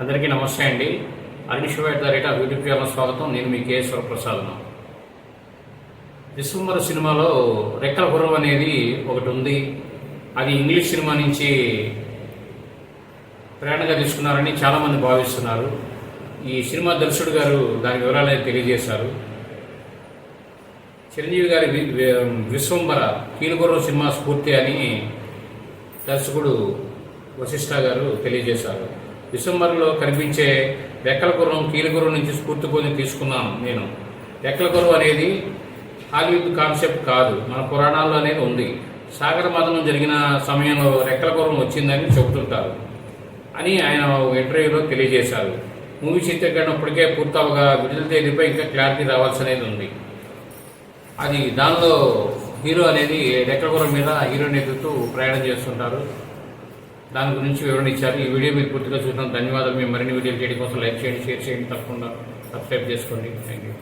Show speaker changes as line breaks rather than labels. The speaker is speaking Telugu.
అందరికీ నమస్తే అండి. Arun at the rate of YouTube channel స్వాగతం. నేను మీ కేఎస్వర ప్రసాద్ను డిసెంబర్ సినిమాలో రెక్కల గుర్రం అనేది ఒకటి ఉంది. అది ఇంగ్లీష్ సినిమా నుంచి ప్రేరణగా తీసుకున్నారని చాలామంది భావిస్తున్నారు. ఈ సినిమా దర్శకుడు గారు దాని వివరాలు అయితే తెలియజేశారు. చిరంజీవి గారి విశ్వంబర కీలుగుర్రం సినిమా స్ఫూర్తి అని దర్శకుడు వశిష్ఠ గారు తెలియజేశారు. డిసెంబర్లో కనిపించే రెక్కల గుర్రం నుంచి స్ఫూర్తి పొంది తీసుకున్నాను నేను. రెక్కల అనేది హాలీవుడ్ కాన్సెప్ట్ కాదు. మన పురాణాల్లో అనేది ఉంది. సాగర మదనం జరిగిన సమయంలో రెక్కల గుర్రం వచ్చిందని చెబుతుంటారు అని ఆయన ఇంటర్వ్యూలో తెలియజేశారు. మూవీ చిత్రీకరణ ఇప్పటికే పూర్తవగా విడుదల తేదీపై ఇంకా క్లారిటీ రావాల్సి అనేది ఉంది. అది దానిలో హీరో అనేది రెక్కలగురం మీద హీరో ఎదుగుతూ ప్రయాణం చేస్తుంటారు. దాని గురించి వివరణ ఇచ్చారు. ఈ వీడియో మీరు పూర్తిగా చూసిన ధన్యవాదాలు. మేము మరిన్ని వీడియోలు చేయడం కోసం లైక్ చేయండి షేర్ చేయండి. తప్పకుండా సబ్స్క్రైబ్ చేసుకోండి. Thank you